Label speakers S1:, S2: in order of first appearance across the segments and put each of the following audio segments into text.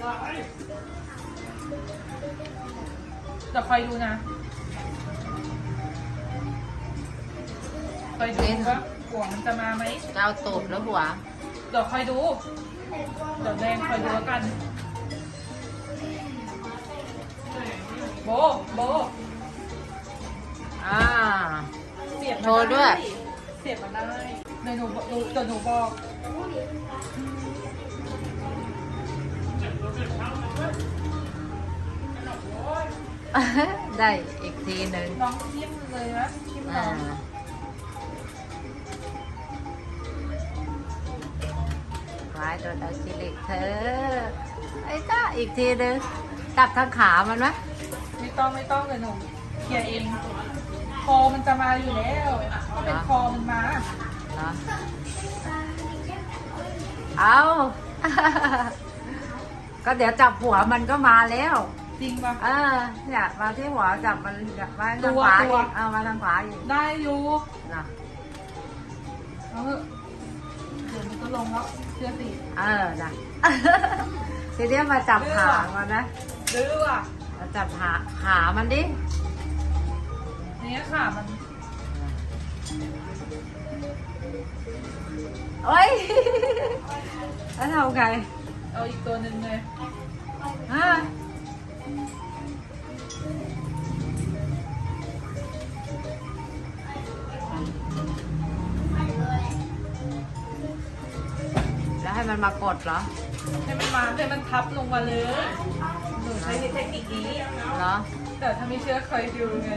S1: เดี๋ยวคอยดูนะคอยดูว่าหัวมันจะมาไหม
S2: จะเอาตูดแล้วหัว
S1: เดี๋ยวคอยดู เดี๋ยวแดงคอยดูแล้วกัน โบ โบ
S2: อ่า
S1: เสียบมัน
S2: โชว์ด้วย
S1: เสียบมันได้เดี๋ยวหนูดูเดี๋ยวหนูบอก
S2: ได้อีกทีหนึ่ง
S1: น้องทิมเลยนะทิมน้
S2: อ่า
S1: อง
S2: ไว้โดนเอาซิลิกเธอ ไอ้จ้าอีกทีหนึ่งจับทางขามันไหม
S1: ไม่ต้องไม่ต้องเดี๋ยวหนูเคลียร์เอง คอมันจะมาอยู่แล้ว ก็เป็นคอมันมา
S2: เหรอเอา ก็เดี๋ยวจับหัวมันก็มาแล้ว
S1: จริงปะ
S2: เออเนี่ยมาที่หัวจับมันมาทาง
S1: ตัว
S2: ขวา
S1: ตั
S2: อี
S1: ว
S2: กเอามาทางขวาอีก
S1: ได้อยู่
S2: นะ
S1: เอาเถอะเดี๋ยวมันก็ลงแล้วเชื่อสิ
S2: เออนะทีเนี้ยมาจับขามันนะ
S1: ดื้ออะ
S2: มาจับขาขามันดิ
S1: เนี้ยค่ะมัน
S2: เอ้ยแล้วทำไง
S1: เอาอีกตัวหนึ่งเลย
S2: ฮะแล้วให้มันมากดเหรอ
S1: ให้มันมาให้มันทับลงมาเลยหนูใช้เทคนิคนี้
S2: เหรอ
S1: แต่ถ้าไม่เชื่อเคยดูไง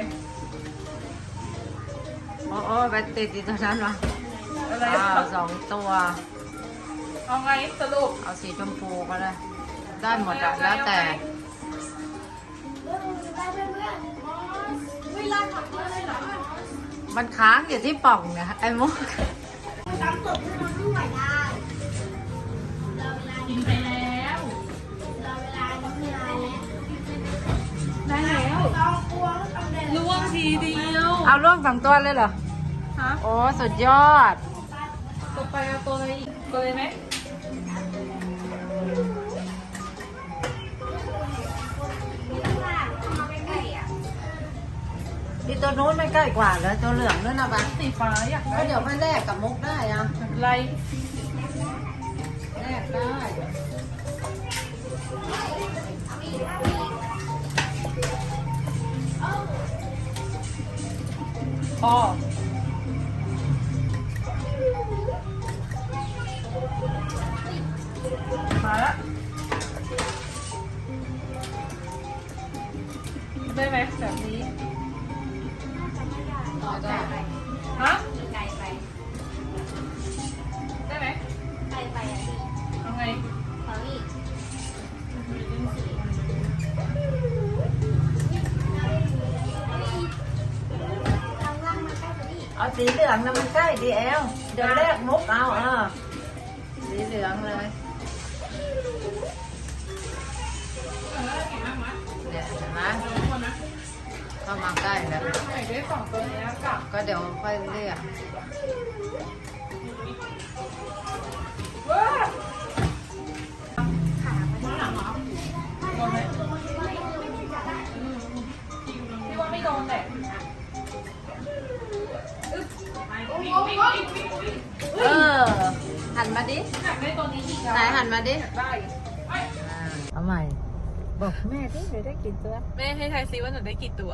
S2: โอ้โอ้ไปติดอีกตัวนั้นวะ
S1: อะไร
S2: อ้าวสองตัว
S1: เอาไงสรุป
S2: เอาสีชมพูก็ได้ได้หมดอะแล้วแต่มันค้างอยู่ที่ป่องเนี่ยไอ้มุก
S1: กินไปแล้วได้แล้วล่วงทีเดียว
S2: เอาล่วงสองตัวเลยเหรอ
S1: ฮะ
S2: โอ้ สุดยอด
S1: ต่อไปเอาตัวอะไรอีกตัวเลยไหม
S2: ที่ตัวนู้นไม่ใกล้กว่าเหรอตัวเหลืองนั่นนะปะ
S1: สีฟ้าอยากได้
S2: ก็เดี๋ยวค่อยแลกกับมุกได้อะ
S1: ไร
S2: แลกได้
S1: พอ มาละได้ไหมแบบนี้
S2: ได้
S1: ฮะได้ไหมเอาไง
S2: เอาสีเหลือง เอลเดี๋ยวแลกมุกเอาเออสีเหลืองเลยเนี่ยเห็นไหมเข้ามาใกล้แล้ว
S1: ไหนได้สองตัวเนี้ยกับ
S2: ก็เดี๋ยวค่อยเลือก
S1: ว้าโดนไหมอืมพี่ว่าไม่โดนแหละอึ๊บ
S2: เออ หันมาดิ
S1: อยากได้ตัวนี้อีก
S2: ไหนหันมาดิ
S1: อยากได้
S2: อ่าเอาใหม่ บอกแม่ดิหนูได้กี่ตัว
S1: แม่ให้ทายซิว่าหนูได้กี่ตัว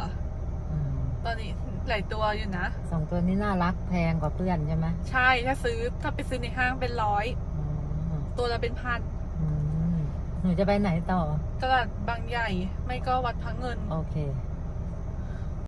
S2: อืม
S1: ตอนนี้หลายตัวอยู่นะ
S2: สองตัวนี้น่ารักแพงกว่าเพื่อนใช่ไหม
S1: ใช่ถ้าซื้อถ้าไปซื้อในห้างเป็นร้อย
S2: อืม
S1: ตัวละเป็นพัน
S2: อืมหนูจะไปไหนต่อ
S1: ตลาดบางใหญ่ ไม่ก็วัดพระเงิน
S2: โอเค